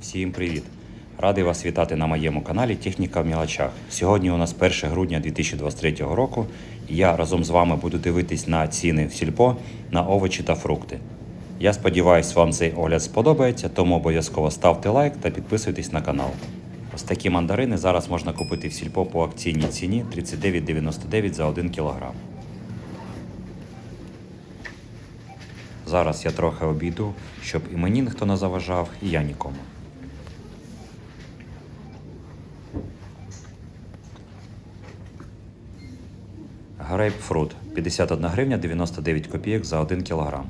Всім привіт! Радий вас вітати на моєму каналі Техніка в мілочах. Сьогодні у нас 1 грудня 2023 року і я разом з вами буду дивитись на ціни в сільпо на овочі та фрукти. Я сподіваюся, вам цей огляд сподобається, тому обов'язково ставте лайк та підписуйтесь на канал. Ось такі мандарини зараз можна купити в сільпо по акційній ціні 39,99 за 1 кг. Зараз я трохи обійду, щоб і мені ніхто не заважав, і я нікому. Грейпфрут 51 гривня 99 копійок за 1 кілограм.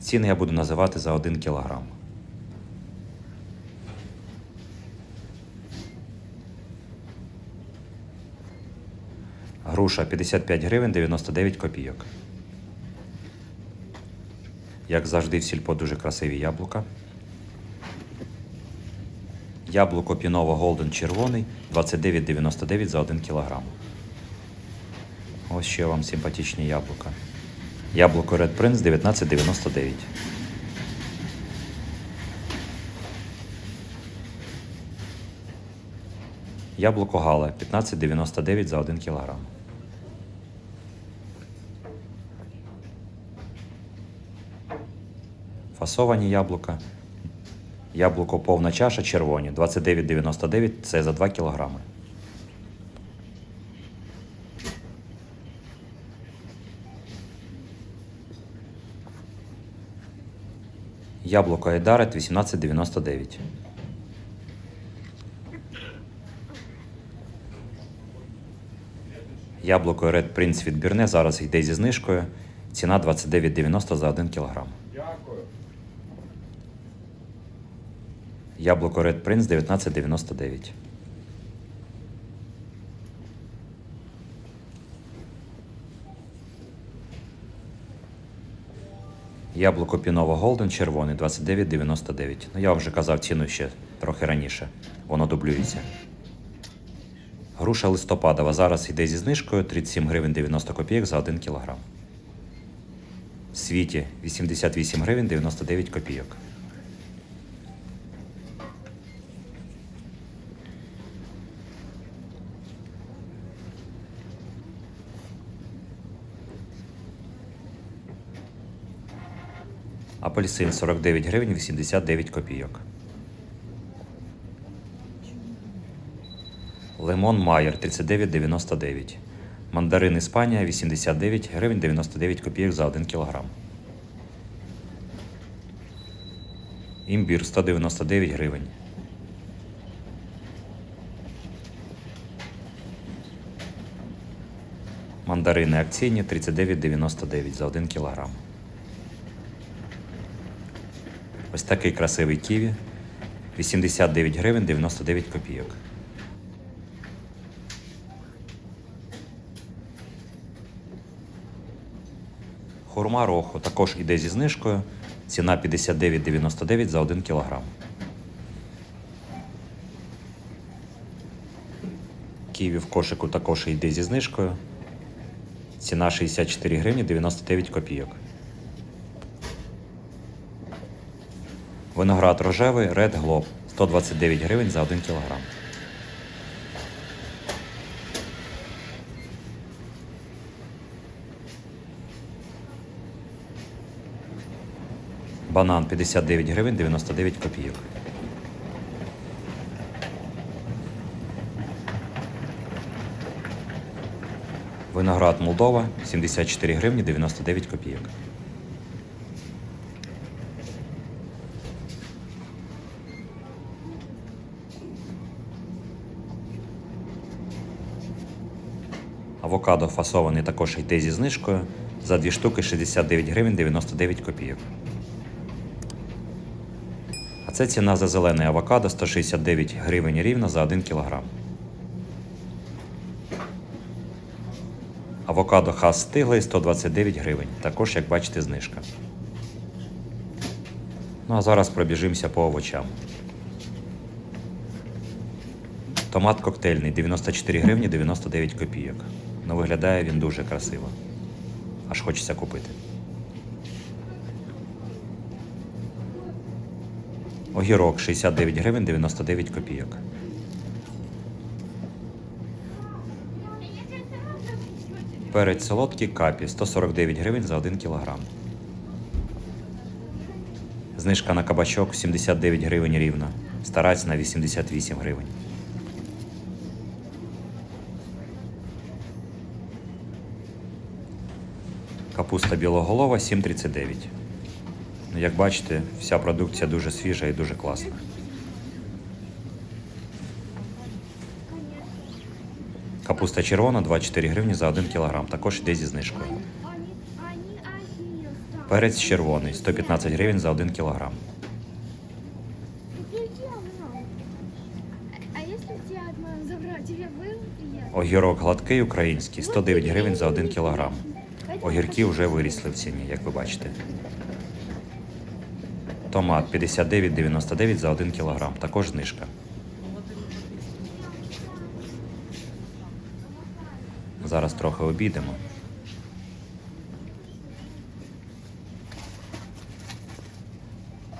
Ціни я буду називати за 1 кілограм. Груша 55 гривень 99 копійок. Як завжди, в сільпо дуже красиві яблука. Яблуко Піново Голден червоний 29,99 за 1 кг. Ось ще вам симпатичні яблука. Яблуко Red Prince 19,99. Яблуко Гала 15,99 за 1 кг. Фасовані яблука. Яблуко повна чаша червоні 29,99 це за 2 кг. Яблуко Айдарет 18,99. Яблуко Red Prince відбірне зараз йде зі знижкою. Ціна 29,90 за 1 кг. Яблуко Red Prince 19,99. Яблуко Пінова Голден червоний 29,99. Ну я вже казав ціну ще трохи раніше. Воно дублюється. Груша листопадова зараз йде зі знижкою 37 гривень 90 копійок за 1 кг. Світі 88 гривень 99 копійок. Апельсин 49 гривень 89 копійок. Лимон Майер 39,99. Мандарин Іспанія 89 гривень 99 копійок за 1 кг. Імбір 199 гривень. Мандарини акційні 39,99 за 1 кг. Ось такий красивий ківі 89 гривень 99 копійок. Хурма роху також іде зі знижкою. Ціна 59,99 за 1 кг. Ківі в кошику також йде зі знижкою. Ціна 64 гривні 99 копійок. Виноград рожевий Red Globe 129 гривень за 1 кг. Банан 59 гривень 99 копійок. Виноград Молдова 74 гривні 99 копійок. Авокадо фасований також йде зі знижкою. За дві штуки 69 гривень 99 копійок. А це ціна за зелений авокадо 169 гривень рівно за 1 кг. Авокадо хас стиглий 129 гривень. Також, як бачите, знижка. Ну а зараз пробіжимося по овочам. Томат коктейльний 94 гривні 99 копійок. Ну виглядає він дуже красиво. Аж хочеться купити. Огірок 69 гривень 99 копійок. Перець солодкий капі 149 гривень за 1 кілограм. Знижка на кабачок 79 гривень рівно. Стараць на 88 гривень. Капуста білоголова 7,39. Ну, Як бачите, вся продукція дуже свіжа і дуже класна. Капуста червона 24 гривні за 1 кілограм. Також йде зі знижкою. Перець червоний 115 гривень за 1 кілограм. Какие говно? А если тебя одна забрать, тебе был приятно? Огірок гладкий український 109 гривень за 1 кілограм. Огірки вже вирісли в ціні, як ви бачите. Томат 59,99 за 1 кілограм. Також знижка. Зараз трохи обійдемо.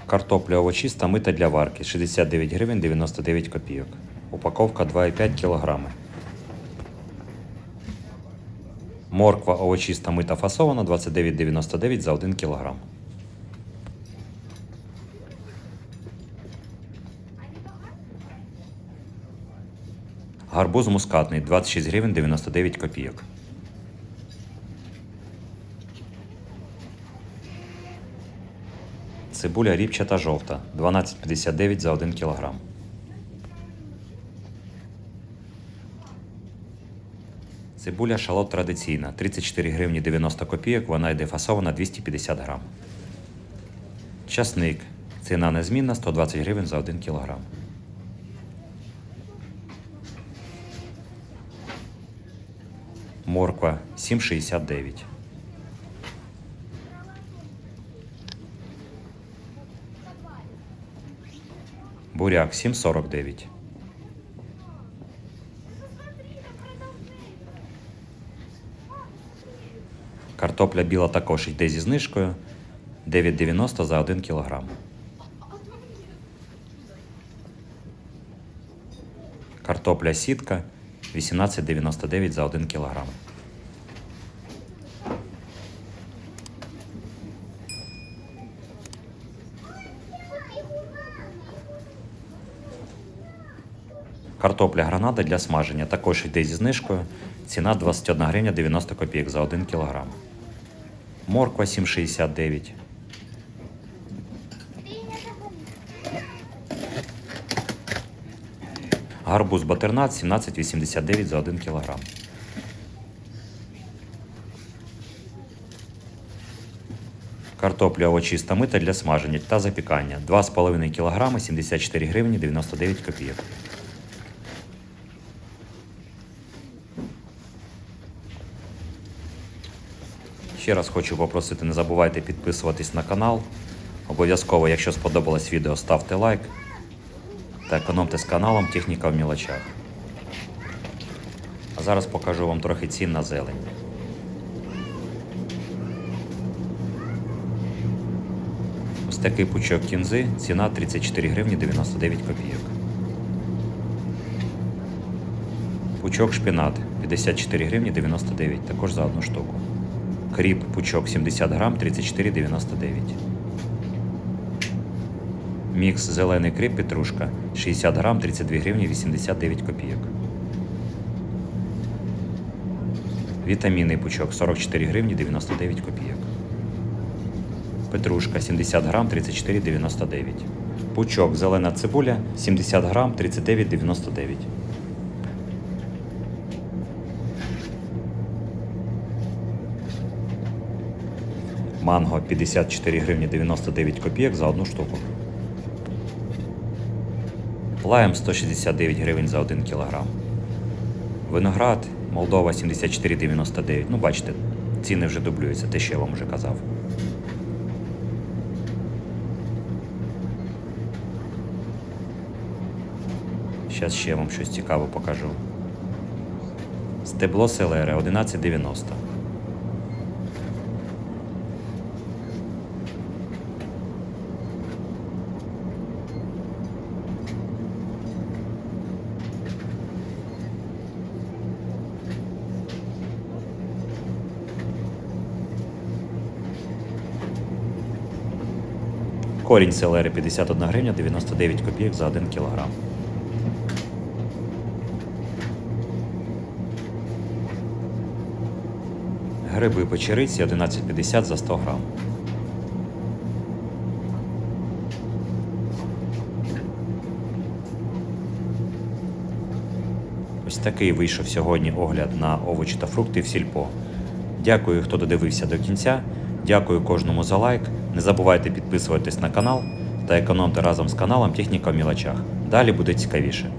Картопля овочиста мита для варки 69 гривень 99 копійок. Упаковка 2,5 кілограми. Морква овочиста мита фасована 29,99 за 1 кілограм. Гарбуз мускатний 26 гривень 99 копійок. Цибуля ріпчата жовта 12,59 за 1 кілограм. Цибуля шалот традиційна 34 гривні 90 копійок, вона йде фасована 250 грам. Часник. Ціна незмінна 120 гривень за 1 кілограм. Морква 7,69. Буряк 7,49. Картопля біла також йде зі знижкою 9,90 за 1 кілограм. Картопля сітка 18,99 за 1 кілограм. Картопля гранада для смаження також йде зі знижкою. Ціна 21 гривня 90 копійок за 1 кілограм. Морква 7,69. Гарбуз батернат 17,89 за 1 кілограм. Картопля овочиста мита для смаження та запікання 2,5 кг 74 гривні 99 копійок. Ще раз хочу попросити, не забувайте підписуватись на канал. Обов'язково, якщо сподобалось відео, ставте лайк та економте з каналом Техніка в мілочах. А зараз покажу вам трохи цін на зелень. Ось такий пучок кінзи, ціна 34 гривні 99 копійок. Пучок шпінат 54 гривні 99, також за одну штуку. Кріп пучок 70 грам 34,99. Мікс зелений кріп петрушка 60 грам 32 гривні 89 копійок. Вітамінний пучок 44 гривні 99 копійок. Петрушка 70 грам 34,99. Пучок зелена цибуля 70 грам 39,99. Манго 54 гривні 99 копійок за одну штуку. Лайм 169 гривень за 1 кілограм. Виноград Молдова 74,99. Ну, бачите, ціни вже дублюються, те, що я вам вже казав. Зараз ще я вам щось цікаве покажу. Стебло селери 11,90. Корінь селери 51 гривня 99 копійок за 1 кілограм. Гриби печериці 11,50 за 100 грам. Ось такий вийшов сьогодні огляд на овочі та фрукти в сільпо. Дякую, хто додивився до кінця. Дякую кожному за лайк. Не забувайте підписуватись на канал та економте разом з каналом Техніка в мілочах. Далі буде цікавіше.